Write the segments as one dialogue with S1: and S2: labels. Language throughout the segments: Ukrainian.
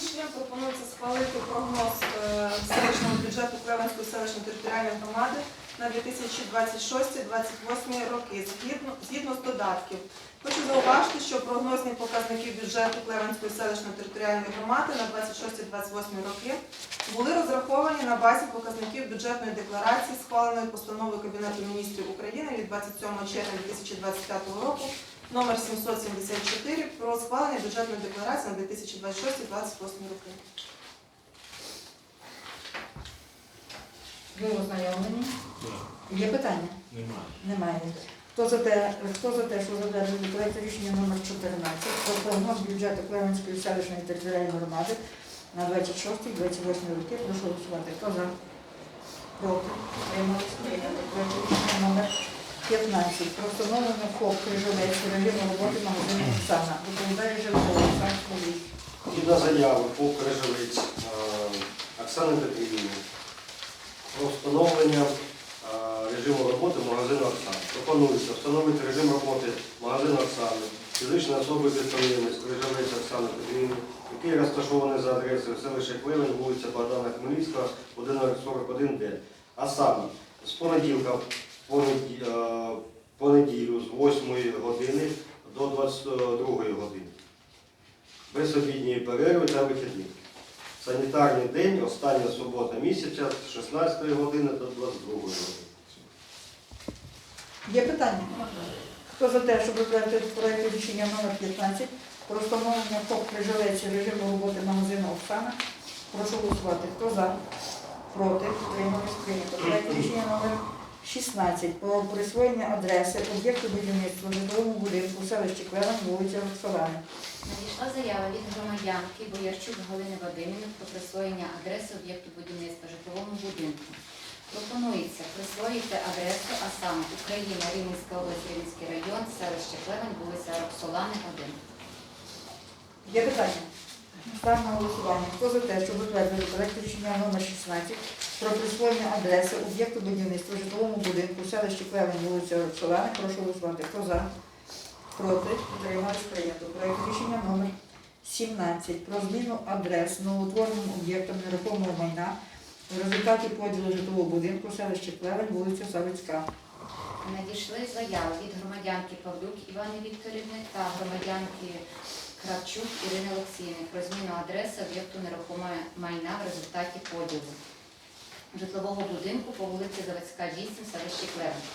S1: рішенням пропонується схвалити прогноз е, селищного бюджету Клевенської селищної територіальної громади на 2026-2028 роки згідно, згідно з додатків. Хочу зауважити, що прогнозні показники бюджету Клевенської селищної територіальної громади на 26-28 роки були розраховані на базі показників бюджетної декларації, схваленої постановою Кабінету міністрів України від 27 червня 2025 року номер 774 про схвалення бюджетної декларації на 2026-2028 роки.
S2: Ви ознайомлені? Є питання?
S3: Немає.
S2: Немає. Хто за те, хто за те, що затверджує проект рішення номер 14 про прогноз бюджету Клевенської селищної територіальної громади на 26-28 роки, прошу голосувати. Хто за? Проти? Утримались? Рішення номер 15 про встановлення ФОП Крижовець режиму роботи магазину Оксана. Доповідає Жильцова Олександр Поліс.
S4: Згідно заяви по Крижовиць е, Оксани Петрівни про встановлення режиму роботи магазину Оксани. Пропонується встановити режим роботи магазину Оксани, фізичної особи підприємець Крижовець Оксани Петрівни, який розташований за адресою селища Клевень, вулиця Богдана Хмельницького, будинок 41Д. А саме з понеділка е, по неділю з 8 години до 22 години без обідньої перерви та вихідних. Санітарний день, остання субота місяця з 16 години до 22 години.
S2: Є питання? Хто за те, щоб затвердити проект рішення номер 15 про встановлення ФОП Крижовець режиму роботи магазину Оксана? Прошу голосувати. Хто за? Проти? Утримались? Прийнято. Проект рішення номер 16 про присвоєння адреси об'єкту будівництва житловому будинку в селищі Клевень, вулиця Роксолани.
S5: Надійшла заява від громадянки Боярчук Галини Вадимівни про присвоєння адреси об'єкту будівництва житловому будинку. Пропонується присвоїти адресу, а саме Україна, Рівненська область, Рівненський район, селище Клевень, вулиця Роксолани, 1.
S2: Є питання? Ставимо голосування. Хто за те, щоб затвердити проект рішення номер 16 про присвоєння адреси об'єкту будівництва житловому будинку в селищі Клевень, вулиця Роксолани, прошу голосувати. Хто за? Проти? Утримались? Прийнято. Проект рішення номер 17 про зміну адрес новоутвореним об'єктом нерухомого майна в результаті поділу житлового будинку в селищі Клевень, вулиця Савицька.
S5: Надійшли заяви від громадянки Павлюк Івани Вікторівни та громадянки Кравчук Ірини Олексіївни про зміну адреси об'єкту нерухомого майна в результаті поділу житлового будинку по вулиці Заводська, 8, селищі Клевень.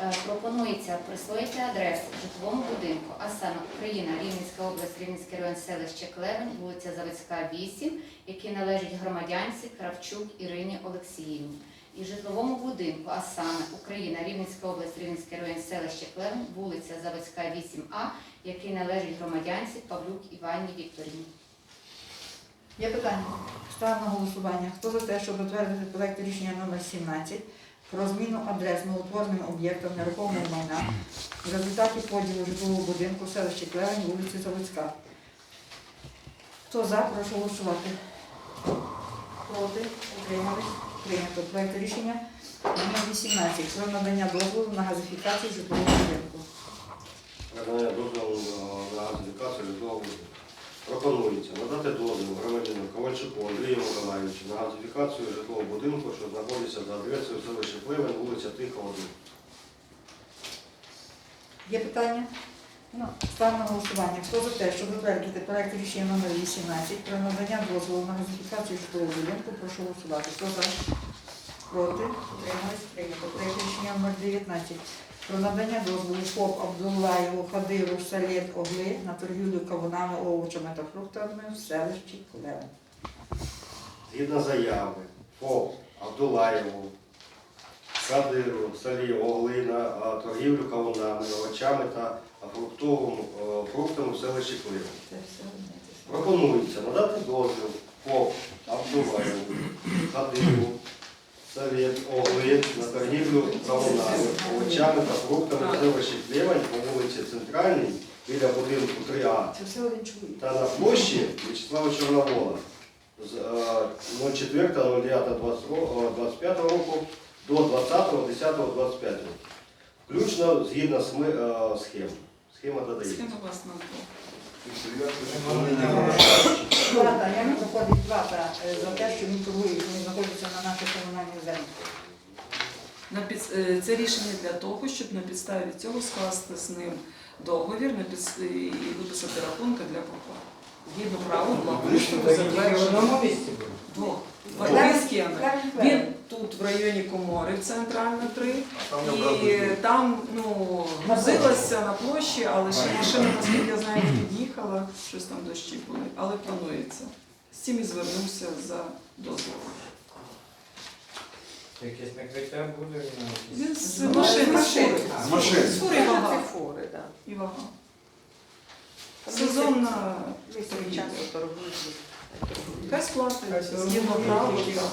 S5: Е, Пропонується присвоїти адресу житловому будинку, а саме Україна, Рівненська область, Рівненський район, селище Клевень, вулиця Заводська, 8, який належить громадянці Кравчук Ірині Олексіївні. І житловому будинку, а саме Україна, Рівненська область, Рівненський район, селище Клевень, вулиця Заводська, 8А, який належить громадянці Павлюк Івані Вікторівні.
S2: Є питання? Ставимо на голосування. Хто за те, щоб затвердити проект рішення номер 17 про зміну адрес новоутвореним об'єктом нерухомого майна в результаті поділу житлового будинку в селищі Клевень, вулиці Заводська? Хто за, прошу голосувати. Проти? Утримались? Прийнято. Проект рішення номер 18 про надання дозволу на газифікацію житлового будинку.
S4: Надання дозволу на газифікацію житлового будинку. Пропонується надати дозвіл громадянину Ковальчуку Андрію Миколаївичу на газифікацію житлового будинку, що знаходиться за адресою селища Клевень, вулиця Тиха, 1.
S2: Є питання? Ну, ставимо на голосування. Хто за те, щоб затвердити проект рішення номер 18 про надання дозволу на газифікацію житлового будинку, прошу голосувати. Хто за? Проти? Утримались? Прийнято. Проект рішення номер 19 про надання дозволу ФОП Абдулаєву Хадиру Салєт Огли на торгівлю кавунами, овочами та фруктами в селищі Клевень.
S4: Згідно заяви ФОП Абдулаєву, Садиру, Салі, Огли на а, торгівлю кавунами, овочами та фруктовим, е, фруктами в селищі
S2: те.
S4: Пропонується надати дозвіл по Абдуваєву, Хадиву, Совет, Оглин на торгівлю кавунами, овочами та фруктами в селищі Клевань по вулиці Центральній біля будинку 3А
S2: Це все один
S4: та на площі В'ячеслава Чорновола з е, 04.09.25 року до 20.10.25. Включно згідно е, схем. Схема додається.
S1: Схема власного.
S2: Плата, я не проходить плата е, за те, що він торгує, що він знаходиться
S3: на нашій комунальній землі. Е, це рішення для того, щоб на підставі цього скласти з ним договір на підс... і виписати рахунки для поплати. Згідно правил, благоустрою затверджено. В
S2: одному.
S3: Дві Він тут в районі Комори, центральна 3, і там ну, грузилася на площі, але ще машина, наскільки я знаю, не під'їхала, щось там дощі були, але планується. З цим і звернувся за дозволом.
S6: Якесь накриття буде
S3: Він з машини, з
S7: машини.
S3: З фури і вага. І вага. Сезонна
S8: Весь цей час торгують.
S3: Хай сплатить згідно.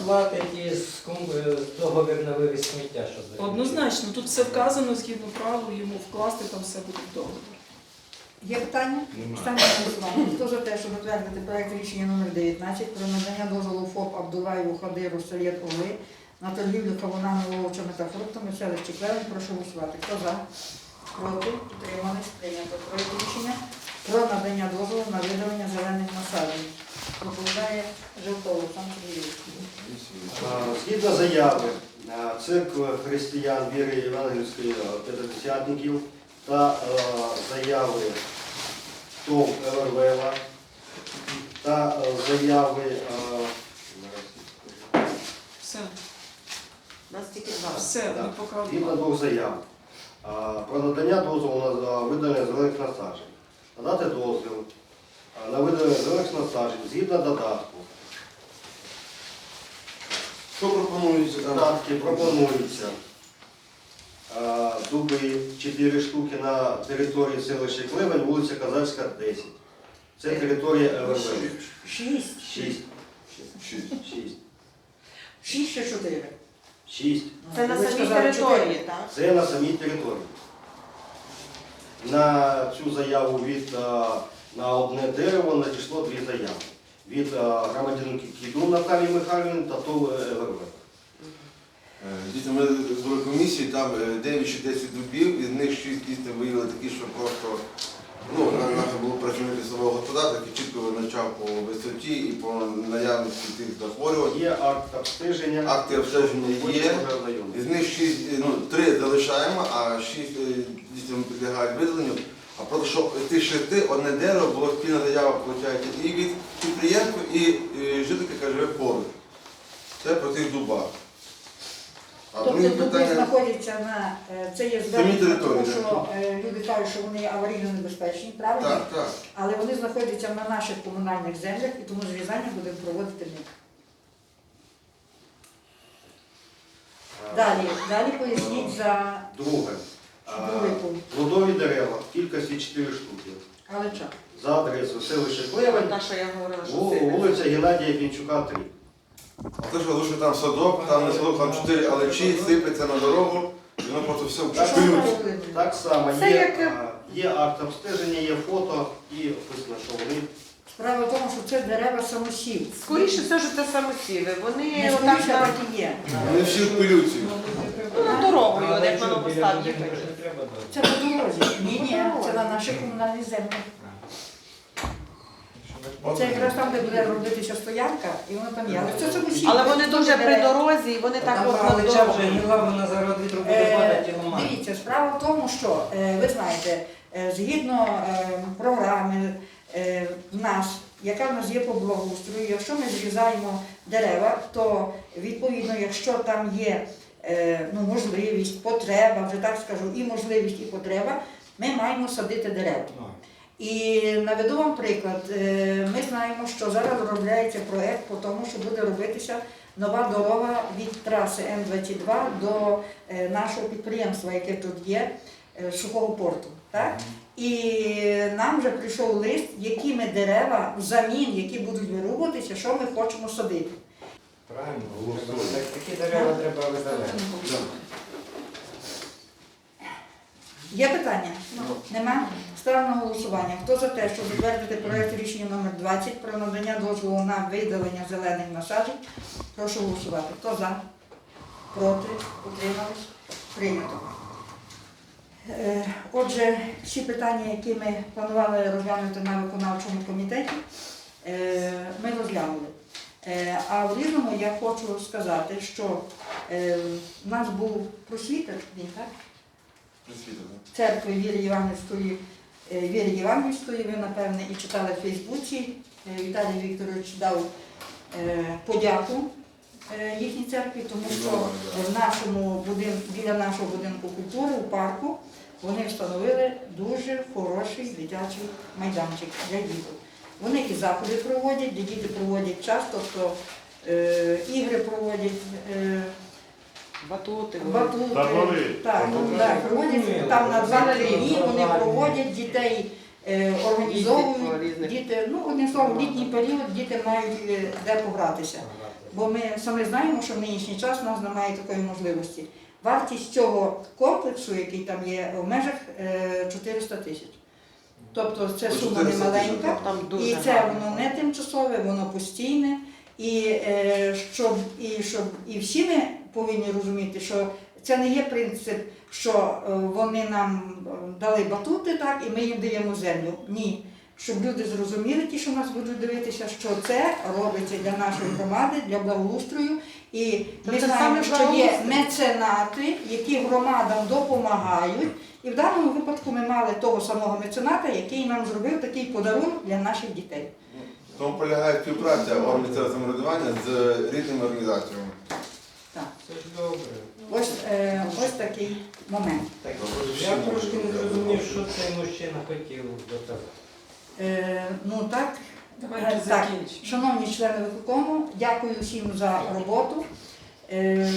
S6: Платить і з ком- е, договір на вивіз сміття, що за-
S3: Однозначно, тут все вказано згідно правил, йому вкласти там все буде в договір.
S2: Є питання? Ставлю голосування. Хто за те, щоб затвердити проект рішення номер 19 про надання дозволу ФОП Абдулаєву Хадиру Саєд Оли на торгівлю кавунами, овочами та фруктами селищі Клевень. Прошу голосувати. Хто за? Проти? Утримались? Прийнято. Проект рішення про надання дозволу на видалення насаджень. Доповідає Жилтов Олександр
S4: Згідно заяви церкви християн віри Євангельської п'ятидесятників та заяви ТОВ ЛРВЛа та заяви
S3: Все,
S8: Нас тільки два.
S3: все, поки
S4: згідно двох заяв. Про надання дозволу на видалення зелених насаджень. Надати дозвіл на видалення зелених насаджень згідно додатку.
S7: Що пропонується?
S4: Додатки пропонуються. Е, Дуби 4 штуки на території селища Клевень, вулиця Казацька, 10. Це територія ЛРВ.
S2: Шість.
S4: 6.
S7: Шість.
S4: 6.
S2: Шість чи чотири?
S4: 6.
S8: Це на самій території, так?
S4: Це на самій території. На цю заяву від е, на одне дерево надійшло дві заяви. Від е, громадянки Кіду Наталії Михайлівни та ТОВ ЛРВ.
S7: Е, Дійсно, ми були комісії, там е, 9 чи 10 дубів, із них 6 дійсно виявили такі, що просто ну, на- наше було працівник лісового господарства, який чітко визначав по висоті і по наявності тих захворювань.
S4: Є акт обстеження.
S7: Акти обстеження є. Із них 6, ну, 3 залишаємо, а 6 дійсно підлягають видаленню. А просто що з тих шести одне дерево було спільна заява, виходить, і від підприємства, і, і жителька, яка живе поруч. Це про тих дубах. А
S2: Тобто дуби
S7: питання.
S2: знаходяться на е, це є
S7: території,
S2: тому що е, люди кажуть, що вони аварійно небезпечні, правильно?
S7: Так, так.
S2: Але вони знаходяться на наших комунальних землях і тому зрізання будемо проводити ми.
S4: Е,
S2: Далі, далі поясніть за
S4: Друге.
S2: Пункт.
S4: Плодові дерева в кількості 4 штуки.
S2: Галича.
S4: За адресою селище Клевень,
S8: Та, що я говорила, що
S4: ву- вулиця Геннадія Пінчука, 3.
S7: А те, що там садок, там не садок, там чотири алечі, сипеться на дорогу, і воно просто все
S2: Що робила?
S4: Так само
S8: Це
S4: є,
S8: як-
S4: є акт обстеження, є фото і описано, що вони
S2: Справа в тому, що це дерева самосів.
S8: Скоріше все ж це самосіви. Вони
S2: Не
S8: отак
S2: скоріше,
S8: на,
S2: так і є.
S7: Вони всі в пилюці.
S8: Ну, на дорогу,
S6: Але
S8: як на їхати.
S6: ж треба дати.
S2: Це по дорозі. Ні, ні, це на наших комунальних землях. Це якраз там, де буде робитися стоянка, і воно там є. Але це самосів.
S8: Але вони дуже при дорозі, і вони так от на дорогу.
S6: вже вона зараз вітру буде
S2: Е,
S6: падати і ламати.
S2: Дивіться, справа в тому, що е, ви знаєте, е, згідно е, програми е, в нас, яка в нас є по благоустрою, якщо ми зрізаємо дерева, то відповідно, якщо там є е, ну, можливість, потреба, вже так скажу, і можливість, і потреба, ми маємо садити дерева. І наведу вам приклад. Е, Ми знаємо, що зараз розробляється проект по тому, що буде робитися нова дорога від траси М22 до е, нашого підприємства, яке тут є, е, сухого порту. Так? І нам вже прийшов лист, які ми дерева взамін, які будуть вирубуватися, що ми хочемо садити.
S6: Правильно, треба- так, такі дерева треба видаляти.
S2: Є питання? Нема? Ставлю на голосування. Хто за те, щоб затвердити проект рішення номер 20 про надання дозволу на видалення зелених насаджень? Прошу голосувати. Хто за? Проти? Утримались? Прийнято. Е, Отже, всі питання, які ми планували розглянути на виконавчому комітеті, е, ми розглянули. Е, А в Рівному я хочу сказати, що е, в нас був просвітер, так? Церкви Віри Іванівської, е, Віри Іванівської, ви, напевне, і читали в Фейсбуці. Віталій Вікторович дав подяку їхній церкві, тому що в нашому будинку, біля нашого будинку культури у парку вони встановили дуже хороший дитячий майданчик для діток. Вони і заходи проводять, де діти проводять час, тобто е, ігри проводять. е,
S8: Батути.
S2: Батути,
S9: Табори.
S2: так, ну, так, проводять там на два-три дні, вони проводять дітей, е, організовують діти. Ну, одним словом, літній період діти мають е, де погратися. Бо ми самі знаємо, що в нинішній час у нас немає такої можливості. Вартість цього комплексу, який там є, в межах е, 400 тисяч. Тобто це сума не маленька. І це воно не тимчасове, воно постійне. І, е, щоб, і, щоб, і всі ми повинні розуміти, що це не є принцип, що е, вони нам е, дали батути, так, і ми їм даємо землю. Ні. Щоб люди зрозуміли, ті, що нас будуть дивитися, що це робиться для нашої громади, для благоустрою. І
S8: Та
S2: ми
S8: це
S2: знаємо,
S8: саме
S2: що є
S8: благоустрій.
S2: меценати, які громадам допомагають. І в даному випадку ми мали того самого мецената, який нам зробив такий подарунок для наших дітей.
S7: Тому полягає співпраця органів місцевого самоврядування з різними організаціями.
S2: Так.
S6: Це ж добре.
S2: Ось, е, ось такий момент.
S6: Так, я трошки не зрозумів, що цей мужчина хотів до того.
S2: Е, ну так,
S3: Давайте
S2: Е, так.
S3: закінчимо.
S2: шановні члени виконкому, дякую всім за роботу. Е,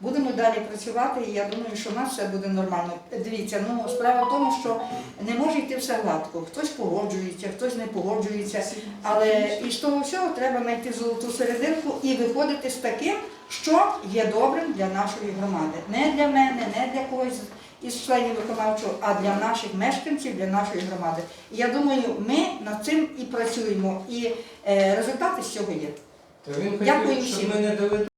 S2: Будемо далі працювати, і я думаю, що в нас все буде нормально. Дивіться, ну справа в тому, що не може йти все гладко. Хтось погоджується, хтось не погоджується. Але із того всього треба знайти золоту серединку і виходити з таким, що є добрим для нашої громади. Не для мене, не для когось із членів виконавчого, а для наших мешканців, для нашої громади. І я думаю, ми над цим і працюємо, і е, результати з цього є.
S6: Він
S2: Дякую
S6: щоб
S2: всім.
S6: ми не дали